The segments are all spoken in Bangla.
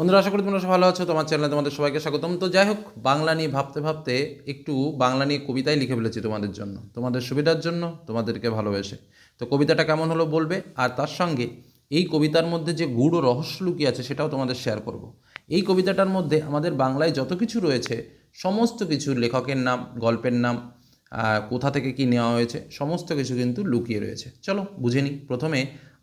বন্ধুরা, আশা করি তোমরা ভালো আছো। তোমার চ্যানেলে তোমাদের সবাইকে স্বাগতম। তো যাই হোক, বাংলা নিয়ে ভাবতে ভাবতে একটু বাংলা নিয়ে কবিতাই লিখে ফেলেছি তোমাদের জন্য। তোমাদের সুবিধার জন্য তোমাদেরকে ভালোবেসে। তো কবিতাটা কেমন হলো বলবে? আর তার সঙ্গে এই কবিতার মধ্যে যে গূঢ় রহস্য লুকিয়ে আছে, সেটাও তোমাদের শেয়ার করব। এই কবিতাটার মধ্যে আমাদের বাংলায় যত কিছু রয়েছে, সমস্ত কিছু লেখকের নাম, গল্পের নাম কোথা থেকে কি নেওয়া হয়েছে, সমস্ত কিছু কিন্তু লুকিয়ে রয়েছে। চলো, বুঝে নিই। প্রথমে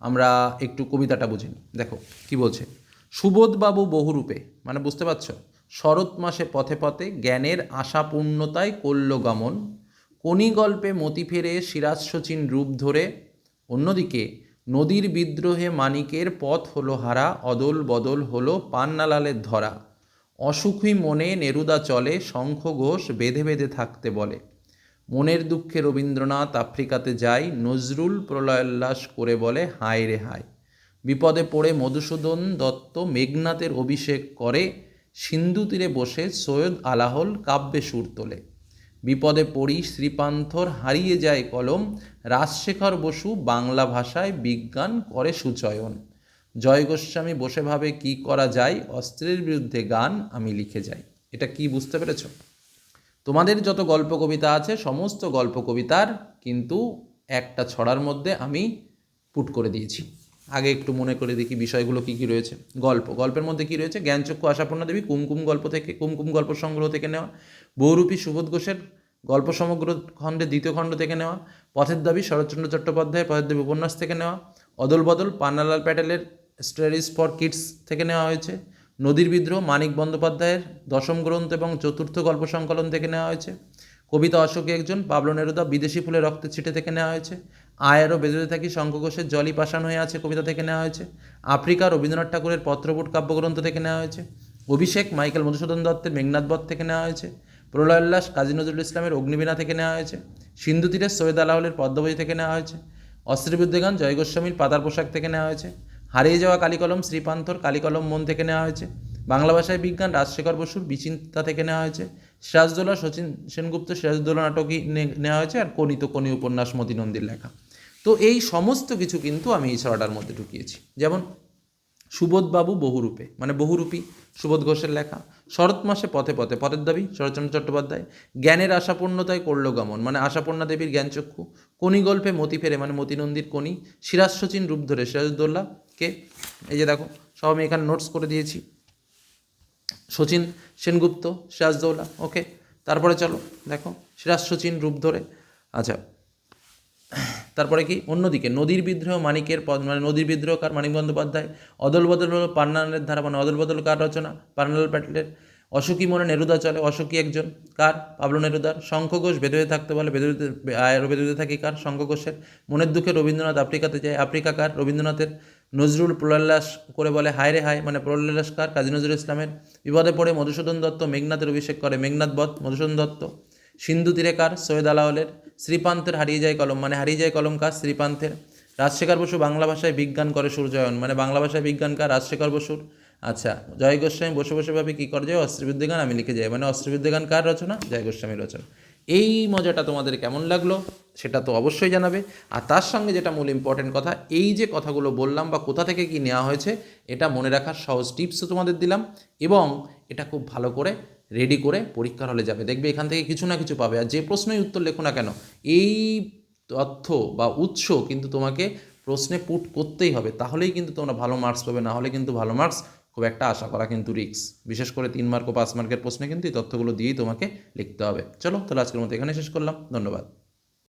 আমরা একটু কবিতাটা বুঝে নিই। দেখো, কি বলছে? সুবোধবাবু বহুরূপে মানে বুঝতে পারছ? শরৎ মাসে পথে পথে জ্ঞানের আশা পূর্ণতায় করল গমন কোনি গল্পে মতি ফেরে সিরাজ শচীন রূপ ধরে, অন্যদিকে নদীর বিদ্রোহে মানিকের পথ হলো হারা, অদল বদল হলো পান্নালালের ধরা। অসুখী মনে নেরুদা চলে, শঙ্খ ঘোষ বেঁধে বেঁধে থাকতে বলে। মনের দুঃখে রবীন্দ্রনাথ আফ্রিকাতে যায়, নজরুল প্রলয়োল্লাস করে বলে, হায় রে হায়। বিপদে পড়ে মধুসূদন দত্ত মেঘনাথের অভিষেক করে, সিন্ধু তীরে বসে সৈয়দ আলাহল কাব্যে সুর তোলে। বিপদে পড়ি শ্রীপান্থর হারিয়ে যায় কলম, রাজশেখর বসু বাংলা ভাষায় বিজ্ঞান করে সুচয়ন। জয় গোস্বামী বসে ভাবে কি করা যায়, অস্ত্রের বিরুদ্ধে গান আমি লিখে যাই। এটা কি বুঝতে পেরেছ? তোমাদের যত গল্প কবিতা আছে, সমস্ত গল্প কবিতার কিন্তু একটা ছড়ার মধ্যে আমি পুট করে দিয়েছি। আগে একটু মনে করে দেখি বিষয়গুলো কী কী রয়েছে। গল্প, গল্পের মধ্যে কী রয়েছে? জ্ঞানচক্ষু আশাপূর্ণা দেবী, কুমকুম গল্প থেকে, কুমকুম গল্প সংগ্রহ থেকে নেওয়া। বহুরূপী সুবোধ ঘোষের গল্প সমগ্র খণ্ডের দ্বিতীয় খণ্ড থেকে নেওয়া। পথের দাবি, শরৎচন্দ্র চট্টোপাধ্যায়ের পথের দাবি উপন্যাস থেকে নেওয়া। অদল বদল, পান্নালাল প্যাটেলের স্টোরিজ ফর কিডস থেকে নেওয়া হয়েছে। নদীর বিদ্রোহ, মানিক বন্দ্যোপাধ্যায়ের দশম গ্রন্থ এবং চতুর্থ গল্প সংকলন থেকে নেওয়া হয়েছে। কবিতা অশোকে একজন, পাবলো নেরুদা বিদেশি ফুলে রক্তের ছিটে থেকে নেওয়া হয়েছে। আয়ারও বেজতে থাকি শঙ্খ জলই পাষাণ হয়ে আছে কবিতা থেকে নেওয়া হয়েছে। আফ্রিকা রবীন্দ্রনাথ ঠাকুরের পত্রপুট কাব্যগ্রন্থ থেকে নেওয়া হয়েছে। অভিষেক মাইকেল মধুসূদন দত্তের মেঘনাথ বধ থেকে নেওয়া হয়েছে। প্রলয়োল্লাস কাজী নজরুল ইসলামের অগ্নিবীণা থেকে নেওয়া হয়েছে। সিন্ধু তীরের সৈয়দ আলাহলের পদ্মবই থেকে নেওয়া হয়েছে। অস্ত্রবিদ্যগান জয় গোস্বামীর পাতার পোশাক থেকে নেওয়া হয়েছে। হারিয়ে যাওয়া কালিকলম, শ্রীপান্থর কালিকলম মন থেকে নেওয়া হয়েছে। বাংলা ভাষায় বিজ্ঞান রাজশেখর বসুর বিচিন্তা থেকে নেওয়া হয়েছে। সিরাজদৌল্লা শচীন সেনগুপ্ত সিরাজদৌল্লা নাটকই নেওয়া হয়েছে আর কণিত কণি উপন্যাস মতি নন্দীর লেখা। তো এই সমস্ত কিছু কিন্তু আমি এই ছড়াটার মধ্যে ঢুকিয়েছি। যেমন সুবোধবাবু বহুরূপে মানে বহুরূপী সুবোধ ঘোষের লেখা, শরৎ মাসে পথে পথে, পথের দাবি, শরৎচন্দ্র চট্টোপাধ্যায়, জ্ঞানের আশাপূর্ণতায় করল গমন মানে আশাপূর্ণা দেবীর জ্ঞানচক্ষু কোনি গল্পে মতি ফেরে মানে মতি নন্দীর কোনি সিরাজ সচিন রূপ ধরে সিরাজদৌল্লা কে এই যে দেখো, সব আমি এখানে নোটস করে দিয়েছি। সচিন সেনগুপ্ত সিরাজদৌলা ওকে তারপরে চলো, দেখো, সিরাজ, শচীন, রূপ ধরে। আচ্ছা তারপরে কি? অন্যদিকে, নদীর বিদ্রোহ মানিকের পদ মানে নদীর বিদ্রোহ কার? মানিক বন্দ্যোপাধ্যায়, অদল বদল হলো পান্নালের ধারা মানে অদল বদল কার রচনা? পার্নাল প্যাটেলের। অশোকী মনে নেরুদা চলে? অশোকী একজন। কার? পাবলো নেরুদার। শঙ্খ ঘোষ থাকতে বলে। বেদে আরও বেদে থাকি কার? শঙ্খ ঘোষের মনের দুঃখে রবীন্দ্রনাথ আফ্রিকাতে যায়। আফ্রিকা কার? রবীন্দ্রনাথের। নজরুল প্রলল্লাস করে বলে, হায় রে হায়! মানে প্রলল্লাস কার? কাজী নজরুল ইসলামের। বিপদে পড়ে মধুসূদন দত্ত, মেঘনাথের অভিষেক করে। মেঘনাথ বধ, মধুসূদন দত্ত। সিন্ধু তীরে কার? সৈয়দ আলাহলের শ্রীপান্তের হারিয়ে যায় কলম। মানে হারিয়ে যায় কলম কার? শ্রীপান্তের। রাজশেখর বসু বাংলা ভাষায় বিজ্ঞান করে সূর্যায়ন। মানে বাংলা ভাষায় বিজ্ঞান কার? রাজশেখর বসুর। আচ্ছা জয় গোস্বামী বসে বসে ভাবে কী করে যায় অস্ত্রবিদ্যাগান আমি লিখে যাই মানে অস্ত্রবিদ্যাগান কার রচনা? জয় গোস্বামীর রচনা। এই মজাটা তোমাদের কেমন লাগল সেটা তো অবশ্যই জানাবে। আর তার সঙ্গে যেটা মূল ইম্পর্টেন্ট কথা, এই যে কথাগুলো বললাম বা কোথা থেকে কি নেওয়া হয়েছে, এটা মনে রাখার সহজ টিপসও তোমাদের দিলাম এবং এটা খুব ভালো করে রেডি করে পরীক্ষার হলে যাবে। দেখবে এখান থেকে কিছু না কিছু পাবে। আর যে প্রশ্নই উত্তর লেখো না কেন, এই তথ্য বা উৎস কিন্তু তোমাকে প্রশ্নে পুট করতেই হবে। তাহলেই কিন্তু তোমরা ভালো মার্কস পাবে, না হলে কিন্তু ভালো মার্কস খুব একটা আশা করা কিন্তু রিক্স বিশেষ করে তিন মার্ক ও পাঁচ মার্কের প্রশ্নে কিন্তু এই তথ্যগুলো দিয়েই তোমাকে লিখতে হবে। চলো তাহলে আজকের মতো এখানে শেষ করলাম। ধন্যবাদ।